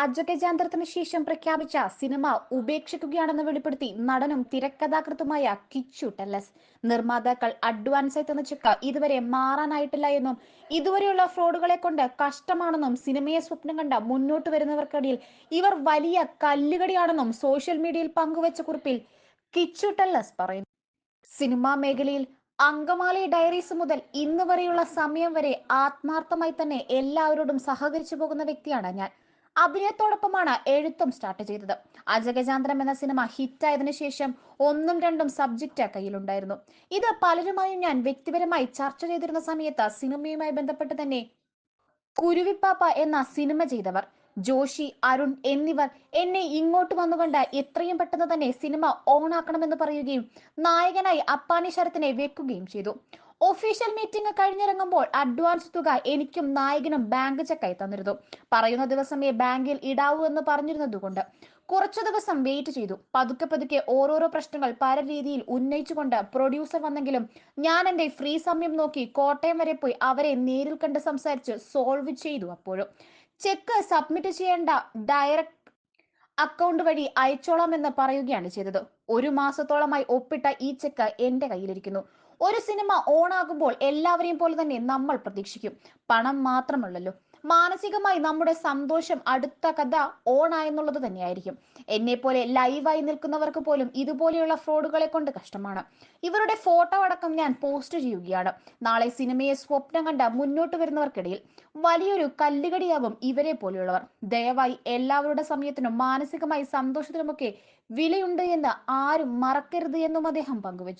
അജഗജാന്തരത്തിന് ശേഷം പ്രഖ്യാപിച്ച സിനിമ ഉപേക്ഷിക്കുകയാണെന്ന് വെളിപ്പെടുത്തി നടനും തിരക്കഥാകൃത്തുമായ കിച്ചു ടെല്ലസ്. നിർമ്മാതാക്കൾ അഡ്വാൻസായി തന്ന ചെക്ക് ഇതുവരെ മാറാനായിട്ടില്ല എന്നും ഇതുവരെയുള്ള ഫ്രോഡുകളെ കൊണ്ട് കഷ്ടമാണെന്നും സിനിമയെ സ്വപ്നം കണ്ട മുന്നോട്ട് വരുന്നവർക്കിടയിൽ ഇവർ വലിയ കല്ലുകടിയാണെന്നും സോഷ്യൽ മീഡിയയിൽ പങ്കുവച്ച കുറിപ്പിൽ കിച്ചു ടെല്ലസ് പറയുന്നു. സിനിമാ മേഖലയിൽ അങ്കമാലി ഡയറീസ് മുതൽ ഇന്ന് വരെയുള്ള സമയം വരെ ആത്മാർത്ഥമായി തന്നെ എല്ലാവരോടും സഹകരിച്ചു പോകുന്ന വ്യക്തിയാണ് ഞാൻ. അഭിനയത്തോടൊപ്പമാണ് എഴുത്തും സ്റ്റാർട്ട് ചെയ്തത്. അജഗജാന്തരം എന്ന സിനിമ ഹിറ്റായതിനു ശേഷം ഒന്നും രണ്ടും സബ്ജക്റ്റ് കയ്യിലുണ്ടായിരുന്നു. ഇത് പലരുമായും ഞാൻ വ്യക്തിപരമായി ചർച്ച ചെയ്തിരുന്ന സമയത്ത് സിനിമയുമായി ബന്ധപ്പെട്ട് തന്നെ കുരുവിപ്പാപ്പ എന്ന സിനിമ ചെയ്തവർ ജോഷി അരുൺ എന്നിവർ എന്നെ ഇങ്ങോട്ട് വന്നുകൊണ്ട് എത്രയും പെട്ടെന്ന് തന്നെ സിനിമ ഓൺ ആക്കണമെന്ന് പറയുകയും നായകനായി അപ്പാനി ശരത്തിനെ വെക്കുകയും ചെയ്തു. ഒഫീഷ്യൽ മീറ്റിംഗ് കഴിഞ്ഞിറങ്ങുമ്പോൾ അഡ്വാൻസ് തുക എനിക്കും നായകനും ബാങ്ക് ചെക്കായി തന്നിരുന്നു. പറയുന്ന ദിവസമേ ബാങ്കിൽ ഇടാവൂ എന്ന് പറഞ്ഞിരുന്നതുകൊണ്ട് കുറച്ചു ദിവസം വെയിറ്റ് ചെയ്തു. പതുക്കെ പതുക്കെ ഓരോരോ പ്രശ്നങ്ങൾ പല രീതിയിൽ ഉന്നയിച്ചുകൊണ്ട് പ്രൊഡ്യൂസർ വന്നെങ്കിലും ഞാൻ എന്റെ ഫ്രീ സമയം നോക്കി കോട്ടയം വരെ പോയി അവരെ നേരിൽ കണ്ട് സംസാരിച്ച് സോൾവ് ചെയ്തു അപ്പോഴും. ചെക്ക് സബ്മിറ്റ് ചെയ്യേണ്ട ഡയറക്ട് അക്കൗണ്ട് വഴി അയച്ചോളാം എന്ന് പറയുകയാണ് ചെയ്തത്. ഒരു മാസത്തോളമായി ഒപ്പിട്ട ഈ ചെക്ക് എന്റെ കയ്യിലിരിക്കുന്നു. ഒരു സിനിമ ഓണാകുമ്പോൾ എല്ലാവരെയും പോലെ തന്നെ നമ്മൾ പ്രതീക്ഷിക്കും. പണം മാത്രമല്ലല്ലോ. മാനസികമായി നമ്മുടെ സന്തോഷം അടുത്ത കഥ ഓണായെന്നുള്ളത് തന്നെയായിരിക്കും. എന്നെ പോലെ ലൈവായി നിൽക്കുന്നവർക്ക് പോലും ഇതുപോലെയുള്ള ഫ്രോഡുകളെ കൊണ്ട് കഷ്ടമാണ്. ഇവരുടെ ഫോട്ടോ അടക്കം ഞാൻ പോസ്റ്റ് ചെയ്യുകയാണ്. നാളെ സിനിമയെ സ്വപ്നം കണ്ട മുന്നോട്ട് വരുന്നവർക്കിടയിൽ വലിയൊരു കല്ലുകടിയാകും ഇവരെ പോലെയുള്ളവർ. ദയവായി എല്ലാവരുടെ സമയത്തിനും മാനസികമായി സന്തോഷത്തിനുമൊക്കെ വിലയുണ്ട് എന്ന് ആരും മറക്കരുത് എന്നും അദ്ദേഹം പങ്കുവച്ചു.